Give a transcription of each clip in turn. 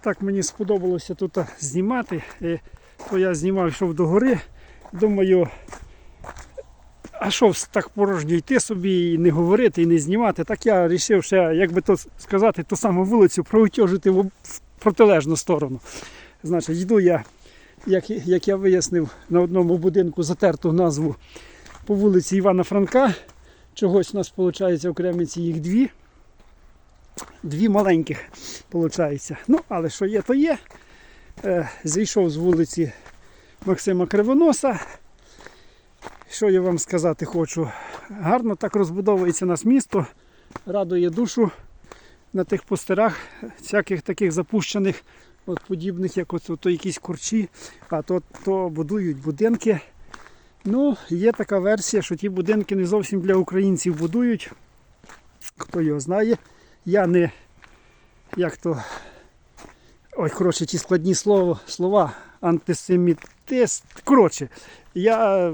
так мені сподобалося тут знімати. І то я знімав, йшов до гори. Думаю, а що так порожньо йти собі і не говорити, і не знімати. Так я вирішив ще, як би то сказати, ту саму вулицю проутюжити в протилежну сторону. Значить, йду я, як, як я вияснив, на одному будинку затерту назву по вулиці Івана Франка. Чогось у нас виходить в Кремінці їх дві. Дві маленьких, виходить. Ну, але що є, то є. Е, зійшов з вулиці Максима Кривоноса. Що я вам сказати хочу? Гарно так розбудовується нас місто, радує душу на тих пустирах, всяких таких запущених, от подібних, як от, то якісь курчі, а то, то будують будинки. Ну, є така версія, що ті будинки не зовсім для українців будують. Хто його знає. Я не як то. Ой, коротше, ті складні слова, слова антисемітист. Коротше, я,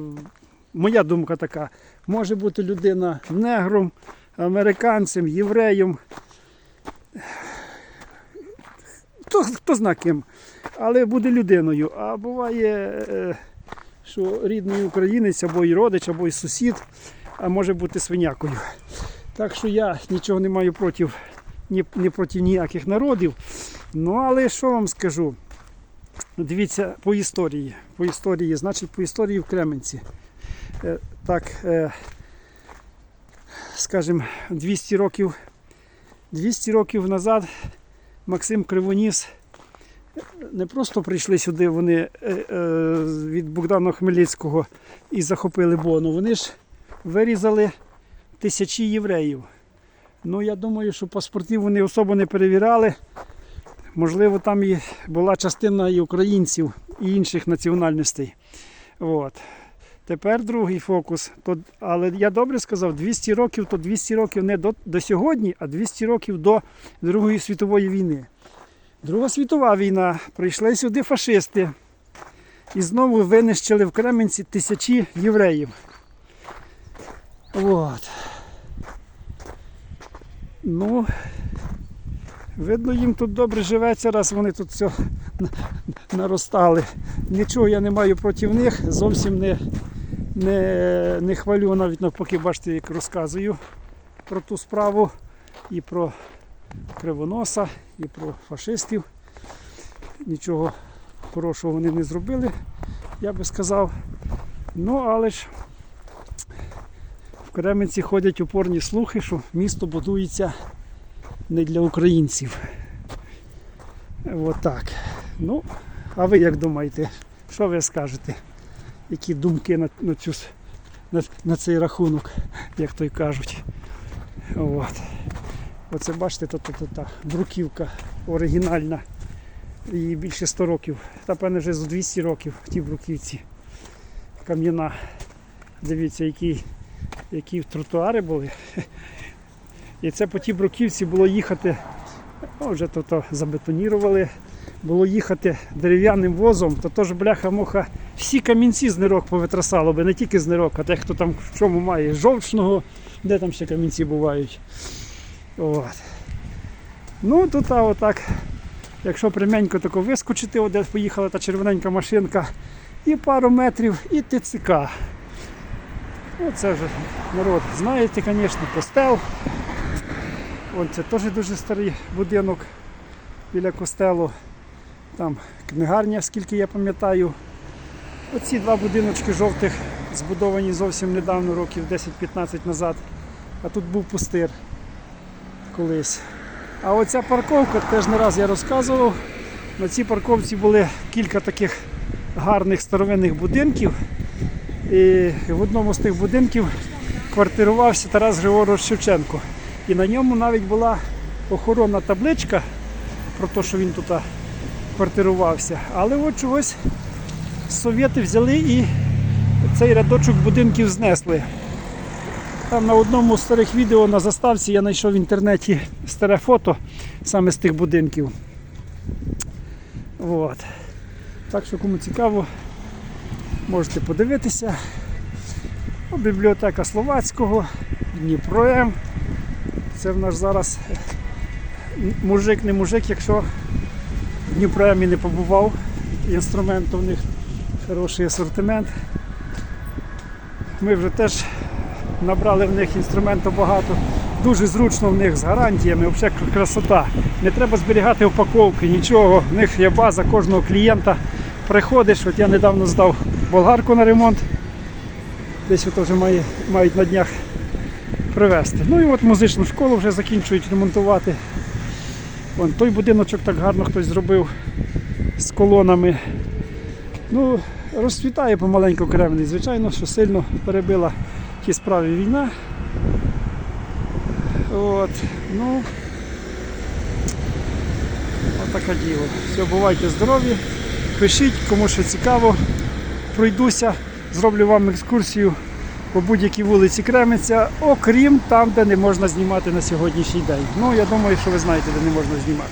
моя думка така, може бути людина негром, американцем, євреєм. Хто, хто зна ким, але буде людиною. А буває, е, що рідний українець або і родич, або і сусід, а може бути свинякою. Так що я нічого не маю проти, ні, ні проти ніяких народів. Ну, але що вам скажу? Дивіться по історії. По історії, значить, по історії в Кременці. Е, так, е, скажімо, 200 років, 200 років назад Максим Кривоніс е, не просто прийшли сюди вони е, е, від Богдана Хмельницького і захопили Бону. Вони ж вирізали тисячі євреїв. Ну, я думаю, що паспортів вони особо не перевіряли. Можливо, там і була частина і українців, і інших національностей. От. Тепер другий фокус. То, але я добре сказав, 200 років то 200 років не до, до сьогодні, а 200 років до Другої світової війни. Друга світова війна. Прийшли сюди фашисти і знову винищили в Кременці тисячі євреїв. От. Ну, видно, їм тут добре живеться, раз вони тут все наростали. Нічого я не маю проти них, зовсім не, не, не хвалю, навіть навпаки, бачите, як розказую про ту справу і про кривоноса, і про фашистів. Нічого хорошого вони не зробили, я би сказав. Ну, але ж Кременці ходять упорні слухи, що місто будується не для українців. Отак. Ну, а ви як думаєте? Що ви скажете? Які думки на, на, цю, на, на цей рахунок, як той кажуть? От. Оце бачите, то, то, то, та бруківка оригінальна. Їй більше 100 років. Та певне вже за 200 років в тій бруківці. Кам'яна. Дивіться, які, тротуари були. І це по тій бруківці було їхати, ну, вже то, то забетонірували, було їхати дерев'яним возом, то теж бляха-муха, всі камінці з нирок повитрасало би, не тільки з нирок, а те, хто там в чому має жовчного, де там ще камінці бувають. От. Ну тут а отак, якщо пряменько тако вискочити, де поїхала та червоненька машинка, і пару метрів, і ТЦК. Оце вже народ, знаєте, звісно, костел. Вон це теж дуже старий будинок біля костелу. Там книгарня, скільки я пам'ятаю. Оці два будиночки жовтих збудовані зовсім недавно, років 10-15 назад. А тут був пустир колись. А оця парковка, теж не раз я розказував. На цій парковці були кілька таких гарних старовинних будинків. І в одному з тих будинків квартирувався Тарас Григорович Шевченко. І на ньому навіть була охоронна табличка про те, що він тут квартирувався. Але от чогось совєти взяли і цей рядочок будинків знесли. Там на одному з старих відео на заставці я знайшов в інтернеті старе фото саме з тих будинків. От. Так що кому цікаво, можете подивитися. Бібліотека Словацького, Дніпром. Це в нас зараз мужик, не мужик, якщо в Дніпремі не побував. Інструмент у них хороший асортимент. Ми вже теж набрали в них інструменту багато. Дуже зручно в них з гарантіями, взагалі красота. Не треба зберігати упаковки, нічого. В них є база кожного клієнта. Приходиш, от я недавно здав болгарку на ремонт. Десь от вже має, мають на днях привезти. Ну і от музичну школу вже закінчують ремонтувати. Вон той будиночок так гарно хтось зробив з колонами. Ну, розцвітає помаленьку Кремль. Звичайно, що сильно перебила ті справи війна. От, ну, отаке діло. Все, бувайте здорові. Пишіть, кому що цікаво. Пройдуся, зроблю вам екскурсію по будь-якій вулиці Кременця, окрім там, де не можна знімати на сьогоднішній день. Ну, я думаю, що ви знаєте, де не можна знімати.